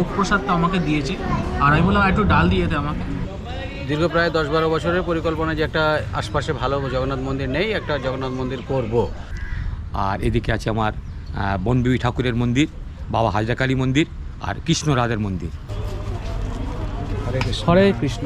ভোগ প্রসাদটা আমাকে দিয়েছে। আর আমি বললাম একটু ডাল দিয়ে দে আমাকে। দীর্ঘ প্রায় দশ বারো বছরের পরিকল্পনা যে একটা আশপাশে ভালো জগন্নাথ মন্দির নেই একটা জগন্নাথ মন্দির করব। আর এদিকে আছে আমার বনবিবি ঠাকুরের মন্দির বাবা হাজরাকালী মন্দির আর কৃষ্ণ রাধার মন্দির। হরে কৃষ্ণ।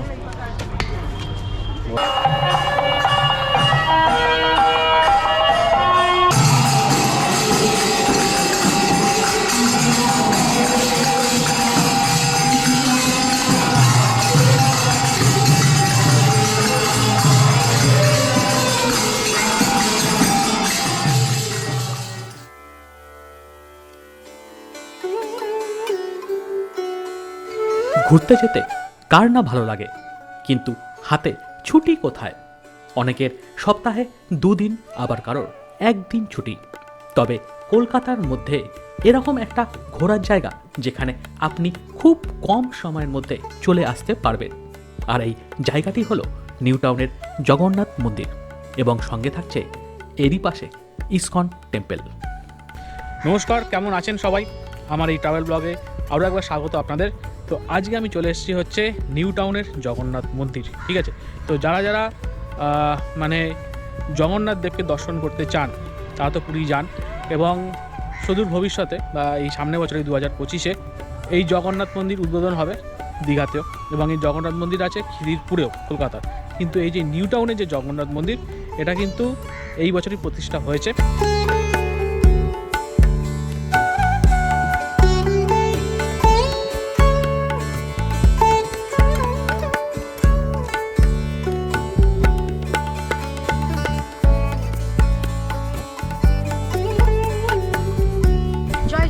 ঘুরতে যেতে কার না ভালো লাগে? কিন্তু হাতে ছুটি কোথায়? অনেকের সপ্তাহে দুদিন, আবার কারোর একদিন ছুটি। তবে কলকাতার মধ্যে এরকম একটা ঘোরার জায়গা যেখানে আপনি খুব কম সময়ের মধ্যে চলে আসতে পারবেন। আর এই জায়গাটি হলো নিউ টাউনের জগন্নাথ মন্দির এবং সঙ্গে থাকছে এরই পাশে ইসকন টেম্পল। নমস্কার, কেমন আছেন সবাই? আমার এই ট্রাভেল ব্লগে আরও একবার স্বাগত আপনাদের। তো আজকে আমি চলে এসেছি হচ্ছে নিউ টাউনের জগন্নাথ মন্দির, ঠিক আছে? তো যারা যারা মানে জগন্নাথ দেবকে দর্শন করতে চান, তারা তো পুরী যান এবং সুদূর ভবিষ্যতে বা এই সামনের বছরে দু হাজার পঁচিশে এই জগন্নাথ মন্দির উদ্বোধন হবে দীঘাতেও এবং এই জগন্নাথ মন্দির আছে খিদিরপুরেও, কলকাতার। কিন্তু এই যে নিউ টাউনের যে জগন্নাথ মন্দির, এটা কিন্তু এই বছরই প্রতিষ্ঠা হয়েছে।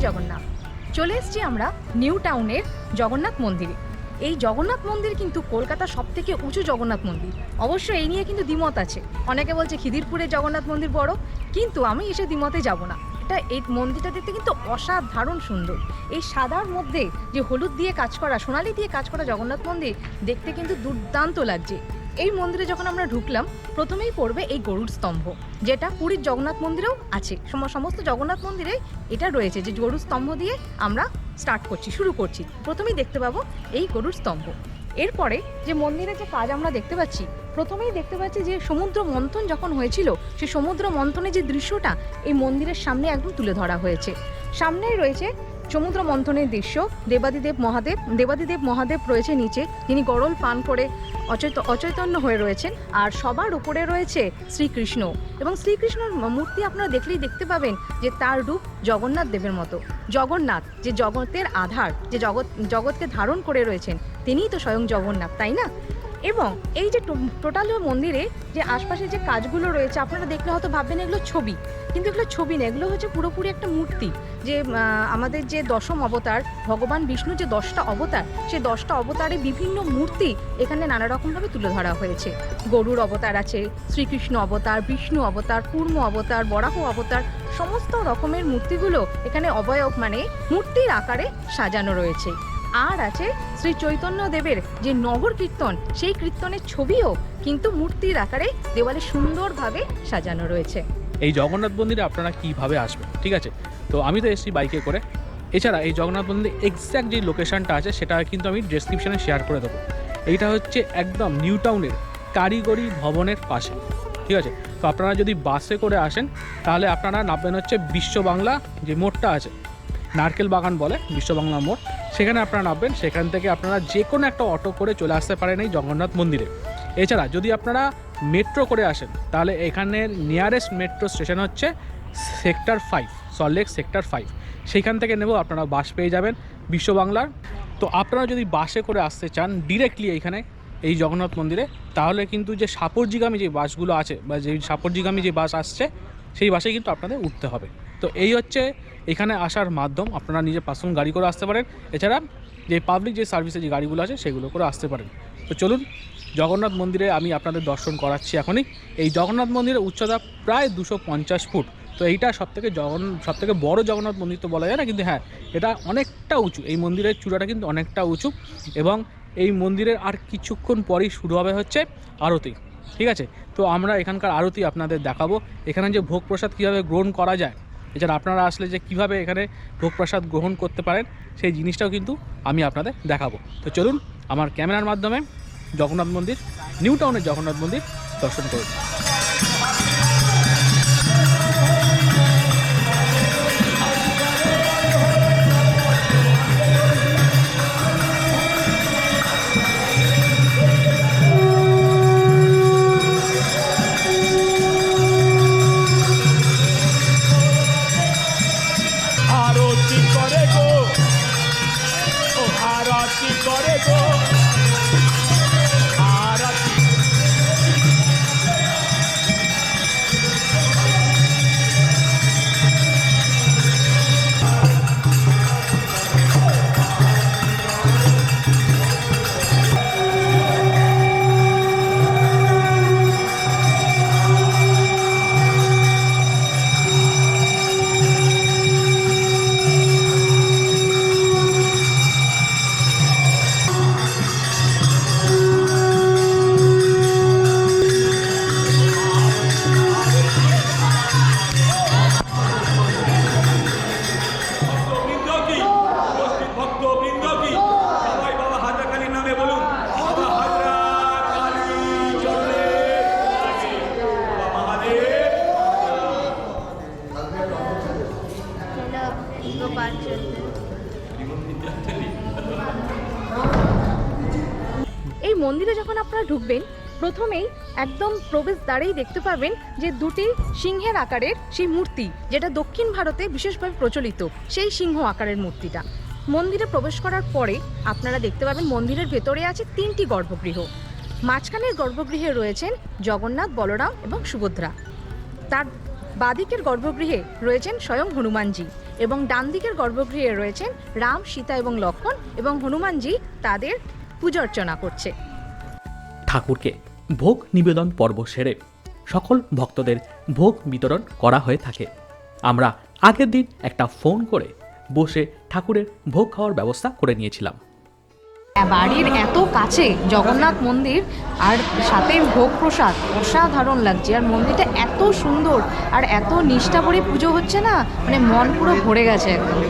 জগন্নাথ। চলে এসেছি আমরা নিউ টাউনের জগন্নাথ মন্দিরে। এই জগন্নাথ মন্দির কিন্তু কলকাতার সব থেকে উঁচু জগন্নাথ মন্দির। অবশ্য এই নিয়ে কিন্তু দ্বিমত আছে। অনেকে বলছে খিদিরপুরে জগন্নাথ মন্দির বড়, কিন্তু আমি এসে দ্বিমতে যাব না। এটা এই মন্দিরটা দেখতে কিন্তু অসাধারণ সুন্দর। এই সাদার মধ্যে যে হলুদ দিয়ে কাজ করা, সোনালি দিয়ে কাজ করা জগন্নাথ মন্দির দেখতে কিন্তু দুর্দান্ত লাগছে। এই মন্দিরে যখন আমরা ঢুকলাম, প্রথমেই পড়বে এই গরুর স্তম্ভ, যেটা পুরীর জগন্নাথ মন্দিরেও আছে। সম- সমস্ত জগন্নাথ মন্দিরে এটা রয়েছে যে গরুর স্তম্ভ দিয়ে আমরা স্টার্ট করছি, শুরু করছি। প্রথমেই দেখতে পাবো এই গরুর স্তম্ভ। এরপরে যে মন্দিরে যে কাজ আমরা দেখতে পাচ্ছি, প্রথমেই দেখতে পাচ্ছি যে সমুদ্র মন্থন যখন হয়েছিল সেই সমুদ্র মন্থনের যে দৃশ্যটা এই মন্দিরের সামনে একদম তুলে ধরা হয়েছে। সামনেই রয়েছে সমুদ্র মন্থনের দৃশ্য, দেবাদিদেব মহাদেব দেবাদিদেব মহাদেব রয়েছে নিচে, যিনি গরল পান করে অচৈত, অচৈতন্য হয়ে রয়েছেন, আর সবার উপরে রয়েছে শ্রীকৃষ্ণ। এবং শ্রীকৃষ্ণর মূর্তি আপনারা দেখলেই দেখতে পাবেন যে তার রূপ জগন্নাথ দেবের মতো। জগন্নাথ, যে জগতের আধার, যে জগৎ, জগৎকে ধারণ করে রয়েছেন, তিনিই তো স্বয়ং জগন্নাথ, তাই না? এবং এই যে টোটাল মন্দিরে যে আশপাশে যে কাজগুলো রয়েছে, আপনারা দেখলে হয়তো ভাববেন এগুলো ছবি। কিন্তু এগুলো ছবি না, এগুলো হচ্ছে পুরোপুরি একটা মূর্তি। যে আমাদের যে দশম অবতার, ভগবান বিষ্ণু যে দশটা অবতার সেই দশটা অবতারে বিভিন্ন মূর্তি এখানে নানা রকমভাবে তুলে ধরা হয়েছে। গরুর অবতার আছে, শ্রীকৃষ্ণ অবতার, বিষ্ণু অবতার, কুর্ম অবতার, বরাহ অবতার, সমস্ত রকমের মূর্তিগুলো এখানে অবয়ব মানে মূর্তির আকারে সাজানো রয়েছে। আর আছে শ্রী চৈতন্য দেবের যে নগর কীর্তন, সেই কীর্তনের ছবিও কিন্তু মূর্তির আকারে দেওয়ালে সুন্দরভাবে সাজানো রয়েছে। এই জগন্নাথ মন্দিরে আপনারা কীভাবে আসবেন, ঠিক আছে? তো আমি তো এসেছি বাইকে করে। এছাড়া এই জগন্নাথ মন্দিরে এক্স্যাক্ট যে লোকেশনটা আছে, সেটা কিন্তু আমি ডেসক্রিপশনে শেয়ার করে দেবো। এইটা হচ্ছে একদম নিউ টাউনের কারিগরি ভবনের পাশে, ঠিক আছে? তো আপনারা যদি বাসে করে আসেন, তাহলে আপনারা নামবেন হচ্ছে বিশ্ব বাংলা যে মোড়টা আছে, নারকেল বাগান বলে বিশ্ব বাংলা মোড়। সেখানে আপনারা নামবেন, সেখান থেকে আপনারা যে কোনো একটা অটো করে চলে আসতে পারেন এই জগন্নাথ মন্দিরে। এছাড়া যদি আপনারা মেট্রো করে আসেন, তাহলে এখানের নিয়ারেস্ট মেট্রো স্টেশন হচ্ছে sector five Salt Lake sector five সেইখান থেকে নেব, আপনারা বাস পেয়ে যাবেন বিশ্ব বাংলার। তো আপনারা যদি বাসে করে আসতে চান ডিরেক্টলি এইখানে, এই জগন্নাথ মন্দিরে, তাহলে কিন্তু যে সাপরজিগামী যে বাসগুলো আছে, বা যে সাপরজিগামী যে বাস আসছে, সেই বাসে কিন্তু আপনাদের উঠতে হবে। তো এই হচ্ছে এখানে আসার মাধ্যম আপনারা নিজে পার্সোনাল গাড়ি করে আসতে পারেন। এছাড়া যে পাবলিক যে সার্ভিসে যে গাড়িগুলো আছে, সেগুলো করে আসতে পারেন। তো চলুন, জগন্নাথ মন্দিরে আমি আপনাদের দর্শন করাচ্ছি এখনই। এই জগন্নাথ মন্দিরের উচ্চতা প্রায় দুশো ফুট। তো এইটা সব থেকে জগন সব থেকে বড়ো জগন্নাথ মন্দির তো বলা যায় না, কিন্তু হ্যাঁ এটা অনেকটা উঁচু। এই মন্দিরের চূড়াটা কিন্তু অনেকটা উঁচু এবং এই মন্দিরের আর কিছুক্ষণ পরেই শুরু হবে হচ্ছে আরতি। ঠিক আছে? তো আমরা এখানকার আরতি আপনাদের দেখাবো। এখানে যে ভোগ প্রসাদ কীভাবে গ্রহণ করা যায় এছাড়া আপনারা আসলে যে কীভাবে এখানে ভোগ প্রসাদ গ্রহণ করতে পারেন, সেই জিনিসটাও কিন্তু আমি আপনাদের দেখাবো। তো চলুন, আমার ক্যামেরার মাধ্যমে জগন্নাথ মন্দির, নিউ টাউনের জগন্নাথ মন্দির দর্শন করুন এই মন্দিরে যখন আপনারা ঢুকবেন, প্রথমেই একদম প্রবেশ দ্বারেই দেখতে পাবেন যে দুটি সিংহের আকারের সেই মূর্তি, যেটা দক্ষিণ ভারতে বিশেষভাবে প্রচলিত, সেই সিংহ আকারের মূর্তিটা। মন্দিরে প্রবেশ করার পরে আপনারা দেখতে পাবেন মন্দিরের ভেতরে আছে তিনটি গর্ভগৃহ। মাঝখানের গর্ভগৃহে রয়েছেন জগন্নাথ, বলরাম এবং সুভদ্রা। তার বাদিকের গর্ভগৃহে রয়েছেন স্বয়ং হনুমানজি এবং ডান দিকের গর্ভগৃহে রয়েছেন রাম, সীতা এবং লক্ষ্মণ এবং হনুমানজি তাদের পূজা অর্চনা করছে। ঠাকুরকে ভোগ নিবেদন পর্ব সেরে সকল ভক্তদের ভোগ বিতরণ করা হয়ে থাকে। আমরা আগের দিন একটা ফোন করে বসে ঠাকুরের ভোগ খাওয়ার ব্যবস্থা করে নিয়েছিলাম। বাড়ির এত কাছে জগন্নাথ মন্দির আর সাথে ভোগ প্রসাদ অসাধারণ লাগছে। আর মন্দিরটা এত সুন্দর আর এত নিষ্ঠা করে পুজো হচ্ছে না মানে মন পুরো ভরে গেছে একদম।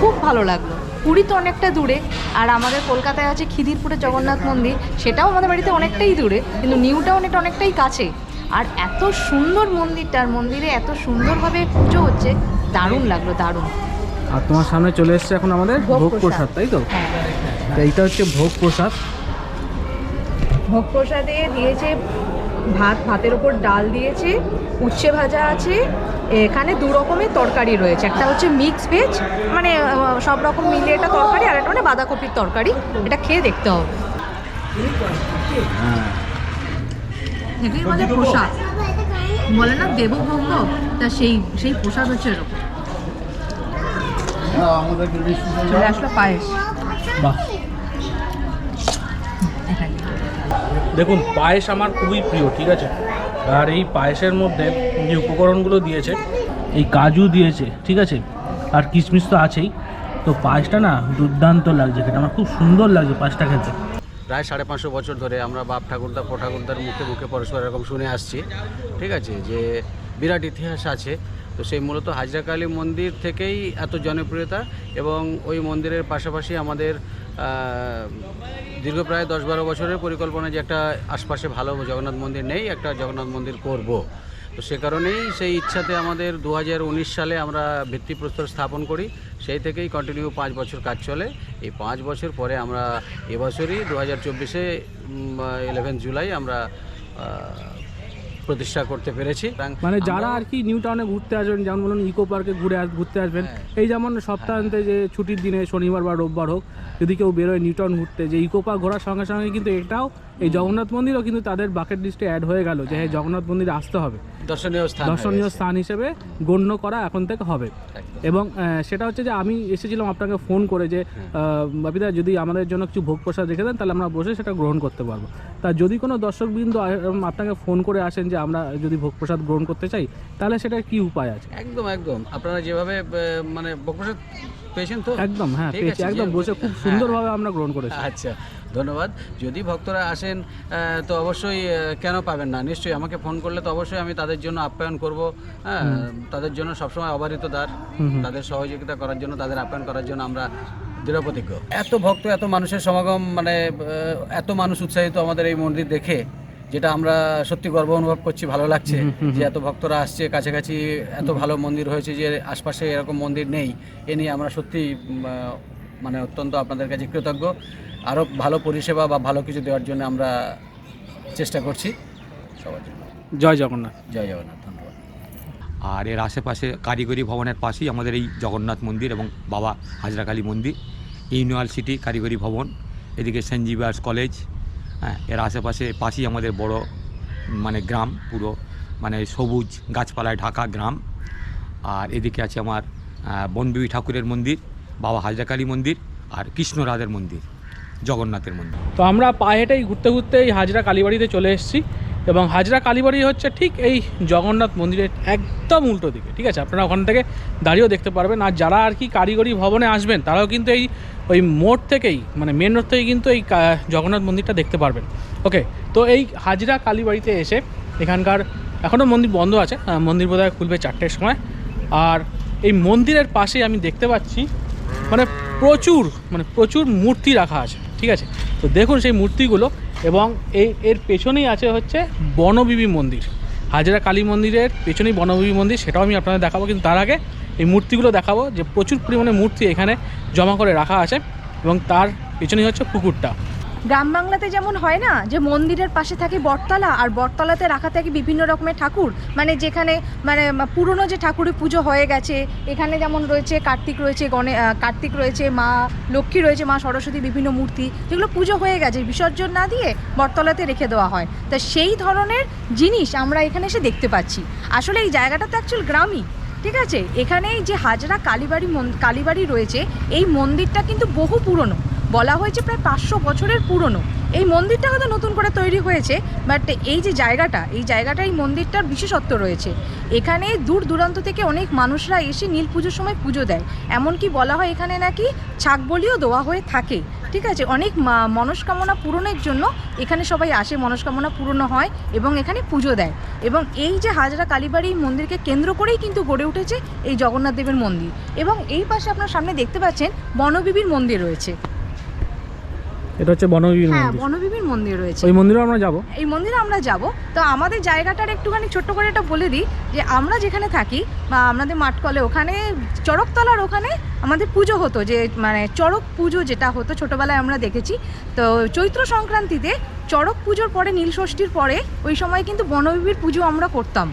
খুব ভালো লাগল। পুরী তো অনেকটা দূরে আর আমাদের কলকাতায় আছে খিদিরপুরে জগন্নাথ মন্দির সেটাও আমাদের বাড়িতে অনেকটাই দূরে কিন্তু নিউ টাউনটা অনেকটাই কাছে। আর এত সুন্দর মন্দিরটার মন্দিরে এত সুন্দরভাবে পুজো হচ্ছে দারুণ লাগল দারুণ। আর তোমার সামনে চলে এসছে এখন আমাদের ভোগ প্রসাদ। তাই তো? হ্যাঁ। তো এইটা হচ্ছে ভোগ প্রসাদ। ভোগ প্রসাদে দিয়েছে ভাত ভাতের ওপর ডাল দিয়েছে উচ্ছে ভাজা আছে এখানে দু রকমের তরকারি রয়েছে। একটা হচ্ছে মিক্স ভেজ মানে সব রকম মিলিয়ে একটা তরকারি আর একটা মানে বাঁধাকপির তরকারি। এটা খেয়ে দেখতে হবে। আমাদের প্রসাদ। বলে না দেবভোগ তা সেই সেই প্রসাদ হচ্ছে এরকম। চলে আসলো পায়েস। বাহ। দেখুন পায়েস আমার খুবই প্রিয় ঠিক আছে? আর এই পায়েসের মধ্যে যে উপকরণগুলো দিয়েছে, এই কাজু দিয়েছে, ঠিক আছে? আর কিশমিশ তো আছেই। তো পায়েসটা না দুর্দান্ত লাগছে খেতে, আমার খুব সুন্দর লাগছে পায়েসটা খেতে। প্রায় সাড়ে পাঁচশো বছর ধরে আমরা বাপ ঠাকুরদা ঠাকুরদার মুখে মুখে পরস্পর এরকম শুনে আসছি, ঠিক আছে? যে বিরাট ইতিহাস আছে তো সেই মূলত হাজরা কালী মন্দির থেকেই এত জনপ্রিয়তা এবং ওই মন্দিরের পাশাপাশি আমাদের দীর্ঘ প্রায় দশ বারো বছরের পরিকল্পনা যে একটা আশপাশে ভালো জগন্নাথ মন্দির নেই, একটা জগন্নাথ মন্দির করব। তো সে কারণেই সেই ইচ্ছাতে আমাদের দু হাজার উনিশ সালে আমরা ভিত্তিপ্রস্তর স্থাপন করি। সেই থেকেই কন্টিনিউ পাঁচ বছর কাজ চলে। এই পাঁচ বছর পরে আমরা এবছরই দু হাজার চব্বিশে ইলেভেন জুলাই আমরা প্রতিষ্ঠা করতে পেরেছি। মানে যারা আর কি নিউ টাউনে ঘুরতে আসবেন যেমন বলুন ইকো পার্কে ঘুরে ঘুরতে আসবেন হ্যাঁ। এই যেমন সপ্তাহান্তে যে ছুটির দিনে শনিবার বা রোববার হোক যদি কেউ বেরোয় নিউ টাউন ঘুরতে যে ইকো পার্ক ঘোরার সঙ্গে সঙ্গে কিন্তু এটাও এই জগন্নাথ মন্দিরও কিন্তু তাদের বাকেট লিস্টে অ্যাড হয়ে গেল যে হ্যাঁ জগন্নাথ মন্দিরে আসতে হবে। দর্শনীয় স্থান দর্শনীয় স্থান হিসেবে গণ্য করা এখন থেকে হবে। এবং সেটা হচ্ছে যে আমি এসেছিলাম আপনাকে ফোন করে যে হ্যাঁ। বাপিদা যদি আমাদের জন্য কিছু ভোগ প্রসাদ রেখে দেন তাহলে আমরা বসে সেটা গ্রহণ করতে পারব। তা যদি কোনো দর্শকবৃন্দ আপনাকে ফোন করে আসেন যে আমরা যদি ভোগ প্রসাদ গ্রহণ করতে চাই তাহলে সেটার কি উপায় আছে? একদম একদম। আপনারা যেভাবে মানে ভোগ বকপ্রসাদ পেয়েছেন তো? একদম হ্যাঁ পেয়েছি। একদম বসে খুব। সুন্দরভাবে আমরা গ্রহণ করেছি। আচ্ছা ধন্যবাদ। যদি ভক্তরা আসেন তো অবশ্যই কেন পাবেন না? নিশ্চয়ই আমাকে ফোন করলে তো অবশ্যই আমি তাদের জন্য আপ্যায়ন করব। হ্যাঁ তাদের জন্য সবসময় অবারিত দ্বার। তাদের সহযোগিতা করার জন্য তাদের আপ্যায়ন করার জন্য আমরা দৃঢ়প্রতিজ্ঞ। এত ভক্ত এত মানুষের সমাগম মানে এত মানুষ উৎসাহিত আমাদের এই মন্দির দেখে যেটা আমরা সত্যি গর্ব অনুভব করছি ভালো লাগছে যে এত ভক্তরা আসছে কাছাকাছি এত ভালো মন্দির হয়েছে যে আশপাশে এরকম মন্দির নেই। এ নিয়ে আমরা সত্যি মানে অত্যন্ত আপনাদের কাছে কৃতজ্ঞ। আরও ভালো পরিষেবা বা ভালো কিছু দেওয়ার জন্য আমরা চেষ্টা করছি। সবার জন্য। জয় জগন্নাথ। জয় জগন্নাথ ধন্যবাদ। আর এর আশেপাশে কারিগরি ভবনের পাশেই আমাদের এই জগন্নাথ মন্দির এবং বাবা হাজরাকালী মন্দির ইউনিভার্সিটি কারিগরি ভবন। এদিকে সেন্ট জিভিয়ার্স কলেজ হ্যাঁ এর আশেপাশে পাশেই আমাদের বড় মানে গ্রাম পুরো মানে সবুজ গাছপালায় ঢাকা গ্রাম। আর এদিকে আছে আমার বনবিবি ঠাকুরের মন্দির, বাবা হাজরাকালী মন্দির, আর কৃষ্ণরাধের মন্দির, জগন্নাথের মন্দির। তো আমরা পায়ে হেঁটেই ঘুরতে ঘুরতে এই হাজরা কালীবাড়িতে চলে এসেছি এবং হাজরা কালীবাড়ি হচ্ছে ঠিক এই জগন্নাথ মন্দিরের একদম উল্টো দিকে, ঠিক আছে? আপনারা ওখান থেকে দাঁড়িয়েও দেখতে পারবেন। আর যারা আর কি কারিগরি ভবনে আসবেন, তারাও কিন্তু এই ওই মোড় থেকেই মানে মেন রোড থেকেই কিন্তু এই জগন্নাথ মন্দিরটা দেখতে পারবেন। ওকে তো এই হাজিরা কালীবাড়িতে এসে এখানকার, এখনও মন্দির বন্ধ আছে মন্দির বোধহয় খুলবে চারটের সময়। আর এই মন্দিরের পাশে আমি দেখতে পাচ্ছি মানে প্রচুর মানে প্রচুর মূর্তি রাখা আছে, ঠিক আছে? তো দেখুন সেই মূর্তিগুলো এবং এই এর পেছনেই আছে হচ্ছে বনবিবি মন্দির। হাজরা কালী মন্দিরের পেছনেই বনবিবি মন্দির, সেটাও আমি আপনাদের দেখাবো, কিন্তু তার আগে এই মূর্তিগুলো দেখাবো যে প্রচুর পরিমাণে মূর্তি এখানে জমা করে রাখা আছে এবং তার পেছনেই হচ্ছে পুকুরটা। গ্রাম বাংলাতে যেমন হয় না, যে মন্দিরের পাশে থাকে বটতলা আর বটতলাতে রাখা থাকে বিভিন্ন রকমের ঠাকুর। মানে যেখানে মানে পুরনো যে ঠাকুরের পুজো হয়ে গেছে, এখানে যেমন রয়েছে কার্তিক রয়েছে, গণে কার্তিক রয়েছে, মা লক্ষ্মী রয়েছে, মা সরস্বতী বিভিন্ন মূর্তি, যেগুলো পুজো হয়ে গেছে, বিসর্জন না দিয়ে বটতলাতে রেখে দেওয়া হয়। তা সেই ধরনের জিনিস আমরা এখানে এসে দেখতে পাচ্ছি। আসলে এই জায়গাটা তো অ্যাকচুয়াল গ্রামই। ঠিক আছে? এখানে যে হাজরা কালীবাড়ি কালীবাড়ি রয়েছে, এই মন্দিরটা কিন্তু বহু পুরনো। বলা হয়েছে প্রায় পাঁচশো বছরের পুরনো। এই মন্দিরটা হয়তো নতুন করে তৈরি হয়েছে বাট এই যে জায়গাটা, এই জায়গাটা এই মন্দিরটার বিশেষত্ব রয়েছে। এখানে দূর দূরান্ত থেকে অনেক মানুষরা এসে নীল পুজোর সময় পুজো দেয়। এমনকি বলা হয় এখানে নাকি ছাগ বলিও দেওয়া হয়ে থাকে। ঠিক আছে? অনেক মনস্কামনা পূরণের জন্য এখানে সবাই আসে, মনস্কামনা পূরণ হয় এবং এখানে পুজো দেয়। এবং এই যে হাজরা কালীবাড়ি মন্দিরকে কেন্দ্র করেই কিন্তু গড়ে উঠেছে এই জগন্নাথ দেবের মন্দির। এবং এই পাশে আপনার সামনে দেখতে পাচ্ছেন বনবিবির মন্দির রয়েছে। এটা হচ্ছে বনবিবির হ্যাঁ মন্দির। বনবিবির মন্দির রয়েছে। ওই মন্দিরে আমরা যাব। এই মন্দিরে আমরা যাব। তো আমাদের জায়গাটার একটুখানি ছোট্ট করে এটা বলে দিই যে আমরা যেখানে থাকি বা আমাদের মাঠকলে ওখানে চড়কতলার ওখানে আমাদের পুজো হতো যে মানে চড়ক পুজো যেটা হতো ছোটোবেলায় আমরা দেখেছি। তো চৈত্র সংক্রান্তিতে চড়ক পুজোর পরে নীলষষ্ঠীর পরে ওই সময় কিন্তু বনবিবির পুজো আমরা করতাম।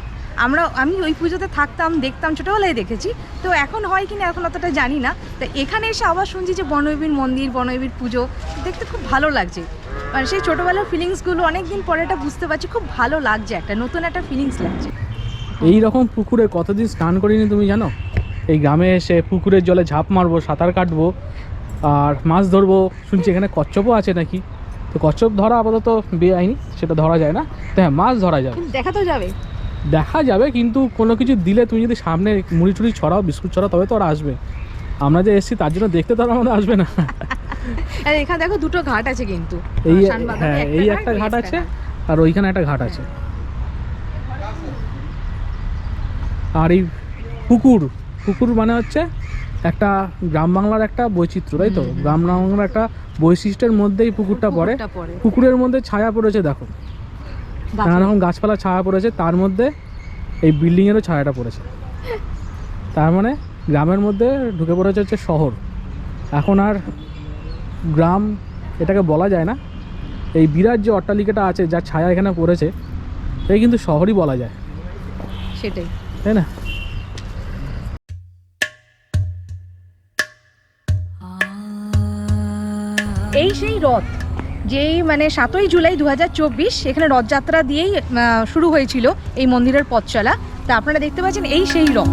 আমরা আমি ওই পুজোতে থাকতাম দেখতাম ছোটোবেলায় দেখেছি। তো এখন হয় কিনা এখন অতটা জানি না। তো এখানে এসে আবার শুনছি যে বনবীর মন্দির বনবিবির পুজো দেখতে খুব ভালো লাগছে। মানে সেই ছোটোবেলার ফিলিংসগুলো অনেক দিন পরে এটা বুঝতে পারছি খুব ভালো লাগছে একটা নতুন একটা ফিলিংস লাগছে। এই রকম পুকুরে কতদিন স্নান করিনি তুমি জানো? এই গ্রামে এসে পুকুরের জলে ঝাঁপ মারবো সাঁতার কাটবো আর মাছ ধরবো। শুনছি এখানে কচ্ছপও আছে নাকি? তো কচ্ছপ ধরা আপাতত বেআইনি সেটা ধরা যায় না। তো হ্যাঁ মাছ ধরা যাবে দেখা তো যাবে। দেখা যাবে কিন্তু কোনো কিছু দিলে তুমি যদি সামনে মুড়ি টুড়ি ছড়াও বিস্কুট ছড়াও তবে তো ওরা আসবে। আমরা যে এসেছি তার জন্য দেখতে তো আর আমাদের আসবে না। আর এখানে দেখো দুটো ঘাট আছে কিন্তু। এই হ্যাঁ এই একটা ঘাট আছে আর ওইখানে একটা ঘাট আছে। আর এই পুকুর পুকুর মানে হচ্ছে একটা গ্রাম বাংলার একটা বৈচিত্র্য তাই তো? গ্রাম বাংলার একটা বৈশিষ্ট্যের মধ্যেই পুকুরটা পড়ে। পুকুরের মধ্যে ছায়া পড়েছে দেখো। নানা রকম গাছপালা ছায়া পড়েছে তার মধ্যে এই বিল্ডিংয়েরও ছায়াটা পড়েছে। তার মানে গ্রামের মধ্যে ঢুকে পড়েছে হচ্ছে শহর। এখন আর গ্রাম এটাকে বলা যায় না। এই বিরাট যে অট্টালিকাটা আছে যার ছায়া এখানে পড়েছে এই কিন্তু শহরই বলা যায়। সেটাই। তাই না? এই সেই রথ যেই মানে সাতই জুলাই দু হাজার চব্বিশ এখানে রথযাত্রা দিয়েই শুরু হয়েছিল এই মন্দিরের পথ চলা তা আপনারা দেখতে পাচ্ছেন এই সেই রথ।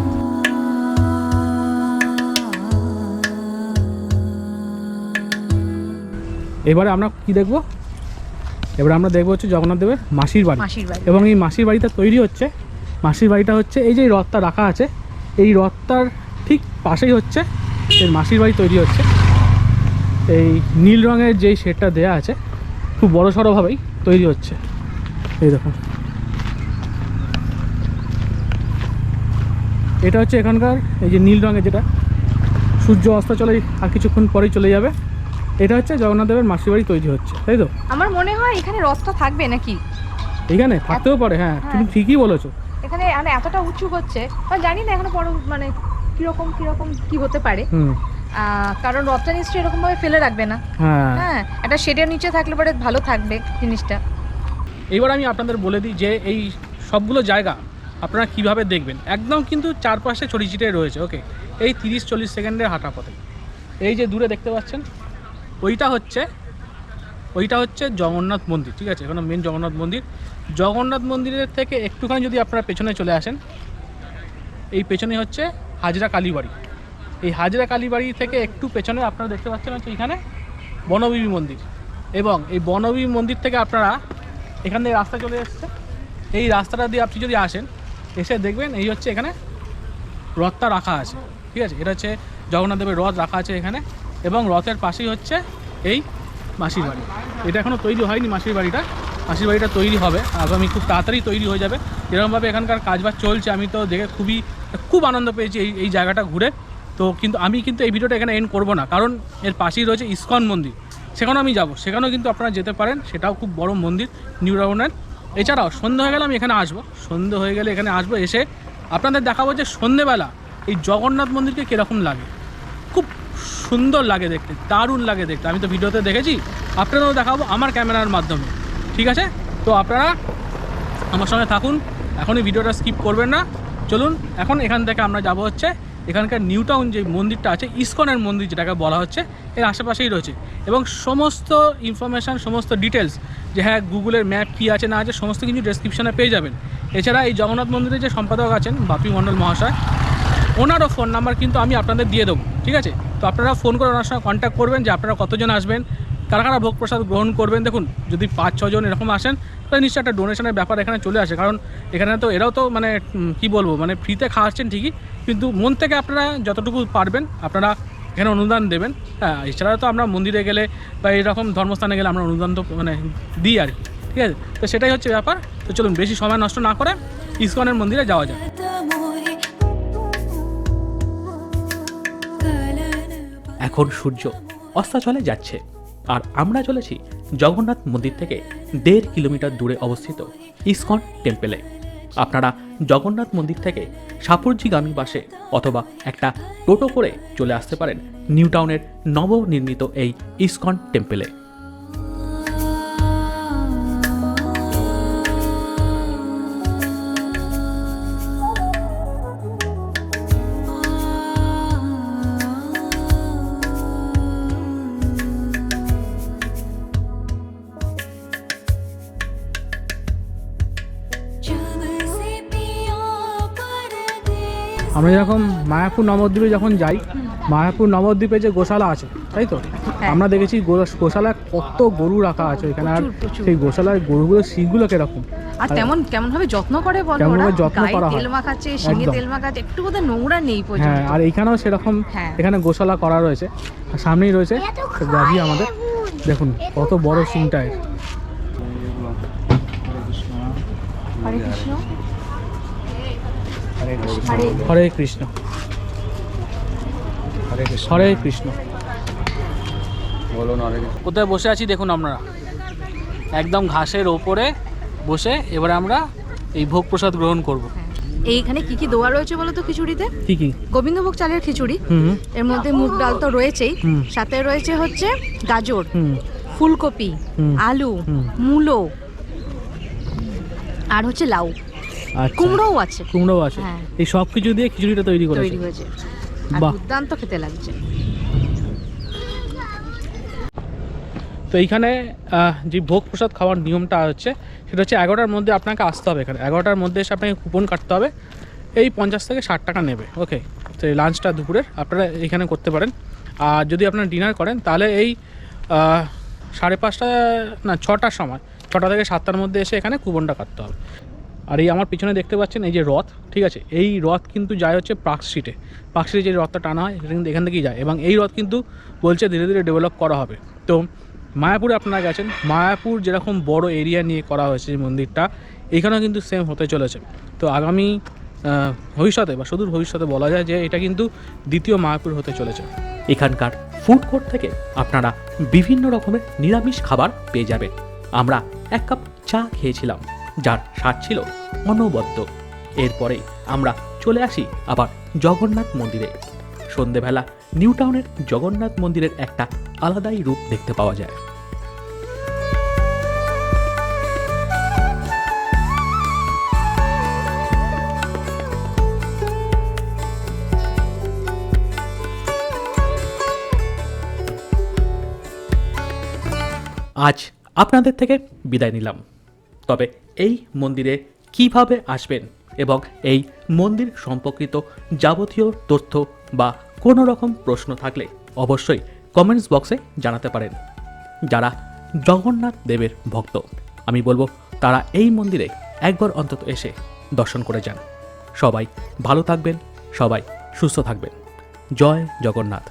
এবারে আমরা কি দেখব? এবারে আমরা দেখব হচ্ছে জগন্নাথ দেবের মাসির বাড়ি। এবং এই মাসির বাড়িটা তৈরি হচ্ছে। মাসির বাড়িটা হচ্ছে এই যে রথটা রাখা আছে এই রথটার ঠিক পাশেই হচ্ছে এই মাসির বাড়ি তৈরি হচ্ছে। এই নীল রঙের যেই শেডটা দেয়া আছে খুব বড় সড়োভাবেই তৈরি হচ্ছে। এই দেখুন। এটা হচ্ছে এখানকার এই যে নীল রঙের যেটা। সূর্য অস্ত চলে আর কিছুক্ষণ পরেই চলে যাবে। এটা হচ্ছে জগন্নাথ দেবের মাসির বাড়ি তৈরি হচ্ছে তাই তো? আমার মনে হয় এখানে রথটা থাকবে নাকি? এখানে? থাকতেও পারে হ্যাঁ। তুমি হ্যাঁ। ঠিকই বলেছ। এখানে মানে এতটা উঁচু হচ্ছে জানি না এখনও বড় মানে কীরকম কীরকম কি হতে পারে। কারণ রথটা নিশ্চয়ই এরকম ভাবে ফেলে রাখবে না। হ্যাঁ। হ্যাঁ একটা শেডের নিচে থাকলে পরে ভালো থাকবে জিনিসটা। এবার আমি আপনাদের বলে দিই যে এই সবগুলো জায়গা আপনারা কীভাবে দেখবেন? একদম কিন্তু চারপাশে ছড়িয়ে ছিটিয়ে রয়েছে ওকে এই তিরিশ চল্লিশ সেকেন্ডের হাঁটা পথে। এই যে দূরে দেখতে পাচ্ছেন ওইটা হচ্ছে ওইটা হচ্ছে জগন্নাথ মন্দির ঠিক আছে? এখানে মেন জগন্নাথ মন্দির। জগন্নাথ মন্দিরের থেকে একটুখানি যদি আপনারা পেছনে চলে আসেন এই পেছনে হচ্ছে হাজরা কালীবাড়ি। এই হাজরা কালীবাড়ি থেকে একটু পেছনে আপনারা দেখতে পাচ্ছেন হচ্ছে এখানে বনবিবি মন্দির এবং এই বনবিবি মন্দির থেকে আপনারা এখান থেকে রাস্তা চলে এসছে। এই রাস্তাটা দিয়ে আপনি যদি আসেন, এসে দেখবেন এই হচ্ছে এখানে রথটা রাখা আছে। ঠিক আছে? এটা হচ্ছে জগন্নাথদেবের রথ রাখা আছে এখানে এবং রথের পাশেই হচ্ছে এই মাসির বাড়ি। এটা এখনও তৈরি হয়নি মাসির বাড়িটা। মাসির বাড়িটা তৈরি হবে। আগামী খুব তাড়াতাড়ি তৈরি হয়ে যাবে। এরকমভাবে এখানকার কাজবাজ চলছে। আমি তো দেখে খুবই, খুব আনন্দ পেয়েছি এই এই জায়গাটা ঘুরে। তো কিন্তু আমি কিন্তু এই ভিডিওটা এখানে এন্ড করব না। কারণ এর পাশেই রয়েছে ইস্কন মন্দির। সেখানেও আমি যাব। সেখানেও কিন্তু আপনারা যেতে পারেন। সেটাও খুব বড় মন্দির, নিউ রাউন্ডের এছাড়াও সন্ধ্যে হয়ে গেলে আমি এখানে আসব। সন্ধ্যে হয়ে গেলে এখানে আসব, এসে আপনাদের দেখাবো যে সন্ধ্যেবেলা এই জগন্নাথ মন্দিরকে কীরকম লাগে। খুব সুন্দর লাগে দেখতে, দারুণ লাগে দেখতে। আমি তো ভিডিওতে দেখেছি, আপনারাও দেখাবো আমার ক্যামেরার মাধ্যমে। ঠিক আছে? তো আপনারা আমার সঙ্গে থাকুন। এখনই ভিডিওটা স্কিপ করবেন না। চলুন, এখন এখান থেকে আমরা যাব হচ্ছে এখানকার নিউ টাউন যে মন্দিরটা আছে, ইসকনের মন্দির যেটাকে বলা হচ্ছে, এর আশেপাশেই রয়েছে। এবং সমস্ত ইনফরমেশান সমস্ত ডিটেলস যে হ্যাঁ গুগলের ম্যাপ কী আছে না আছে, সমস্ত কিছু ডেসক্রিপশানে পেয়ে যাবেন। এছাড়া এই জগন্নাথ মন্দিরের যে সম্পাদক আছেন বাপি মণ্ডল মহাশয়, ওনারও ফোন নাম্বার কিন্তু আমি আপনাদের দিয়ে দেবো, ঠিক আছে? তো আপনারা ফোন করে ওনার সঙ্গে কন্ট্যাক্ট করবেন যে আপনারা কতজন আসবেন কারা কারা ভোগ প্রসাদ গ্রহণ করবেন, দেখুন, যদি পাঁচ ছজন এরকম আসেন, তাহলে নিশ্চয়ই একটা ডোনেশনের ব্যাপার এখানে চলে আসে। কারণ এখানে তো এরাও তো মানে কি বলব মানে ফ্রিতে খাওয়াচ্ছেন ঠিকই, কিন্তু মন থেকে আপনারা যতটুকু পারবেন, আপনারা এখানে অনুদান দেবেন। হ্যাঁ এছাড়া তো আমরা মন্দিরে গেলে বা এরকম ধর্মস্থানে গেলে আমরা অনুদান তো মানে দিই আর কি, ঠিক আছে? তো সেটাই হচ্ছে ব্যাপার। তো চলুন, বেশি সময় নষ্ট না করে ইসকনের মন্দিরে যাওয়া যায় এখন সূর্য অস্তাচলে যাচ্ছে। আর আমরা চলেছি জগন্নাথ মন্দির থেকে দেড় কিলোমিটার দূরে অবস্থিত ইস্কন টেম্পেলে আপনারা জগন্নাথ মন্দির থেকে সাপুরজিগামী বাসে অথবা একটা টোটো করে চলে আসতে পারেন নিউটাউনের নবনির্মিত এই ইস্কন টেম্পেলে আমরা যখন মায়াপুর নবদ্বীপে যখন যাই মায়াপুর নবদ্বীপে যে গোশালা আছে তাই তো হ্যাঁ। আমরা দেখেছি গোশালায় কত গরু রাখা আছে এখানে আর। সেই গোশালার গরুগুলোর শিংগুলো কীরকম আর তেমন কেমন ভাবে যত্ন করে বলো কেমন ওরা ভাবে যত্ন করা হয়। তেল মাখাচ্ছে শিঙে তেল মাখাচ্ছে একটু বোধহয় নোংরা নেই হ্যাঁ আর এইখানেও সেরকম হ্যাঁ। এখানে গোশালা করা রয়েছে আর সামনেই রয়েছে গাভি আমাদের দেখুন কত বড় শিংটা হরে কৃষ্ণ হরে হরে কৃষ্ণ। হরে কৃষ্ণ। বলুন কোথায় বসে আছি দেখুন আপনারা। একদম ঘাসের ওপরে বসে এবারে আমরা এই ভোগ প্রসাদ গ্রহণ করব। এইখানে কি কি দেওয়া রয়েছে বলো তো খিচুড়িতে? কি কি? গোবিন্দভোগ চালের খিচুড়ি। এর মধ্যে মুগ ডাল তো রয়েছেই। সাথে রয়েছে হচ্ছে গাজর ফুলকপি আলু। মূলো আর হচ্ছে লাউ। আচ্ছা। কুমড়োও আছে। কুমড়ো আছে। হ্যাঁ। এই সব কিছু দিয়ে খিচুড়িটা তৈরি করেছে? তৈরি হয়েছে। আর বাহ। দুর্দান্ত খেতে লাগছে। তো এইখানে আহ, যে ভোগ প্রসাদ খাওয়ার নিয়মটা হচ্ছে সেটা হচ্ছে এগারোটার মধ্যে আপনাকে আসতে হবে এখানে। এগারোটার মধ্যে এসে আপনাকে কুপন কাটতে হবে। এই পঞ্চাশ থেকে ষাট টাকা নেবে। ওকে তো এই লাঞ্চটা দুপুরের আপনারা এখানে করতে পারেন। আর যদি আপনারা ডিনার করেন তাহলে এই আহ, সাড়ে পাঁচটা না ছটার সময় ছটা থেকে সাতটার মধ্যে এসে এখানে কুপনটা কাটতে হবে। আর এই আমার পিছনে দেখতে পাচ্ছেন এই যে রথ, ঠিক আছে? এই রথ কিন্তু যায় হচ্ছে পার্ক স্ট্রিটে। পার্ক স্ট্রিটে যে রথটা টানা হয় সেটা কিন্তু এখান থেকেই যায় এবং এই রথ কিন্তু বলছে ধীরে ধীরে ডেভেলপ করা হবে। তো মায়াপুরে আপনারা গেছেন, মায়াপুর যেরকম বড় এরিয়া নিয়ে করা হয়েছে এই মন্দিরটা, এখানেও কিন্তু সেম হতে চলেছে। তো আগামী ভবিষ্যতে বা সুদূর ভবিষ্যতে বলা যায় যে এটা কিন্তু দ্বিতীয় মায়াপুর হতে চলেছে। এখানকার ফুড কোর্ট থেকে আপনারা বিভিন্ন রকমের নিরামিষ খাবার পেয়ে যাবেন। আমরা এক কাপ চা খেয়েছিলাম। যার স্বাদ ছিল অনবদ্য এরপরে আমরা চলে আসি আবার জগন্নাথ মন্দিরে। সন্ধেবেলা নিউ টাউনের জগন্নাথ মন্দিরের একটা আলাদাই রূপ দেখতে পাওয়া যায়। আজ আপনাদের থেকে বিদায় নিলাম। তবে এই মন্দিরে কীভাবে আসবেন এবং এই মন্দির সম্পর্কিত যাবতীয় তথ্য বা কোনো রকম প্রশ্ন থাকলে অবশ্যই কমেন্টস বক্সে জানাতে পারেন। যারা জগন্নাথ দেবের ভক্ত, আমি বলব তারা এই মন্দিরে একবার অন্তত এসে দর্শন করে যান। সবাই ভালো থাকবেন, সবাই সুস্থ থাকবেন। জয় জগন্নাথ।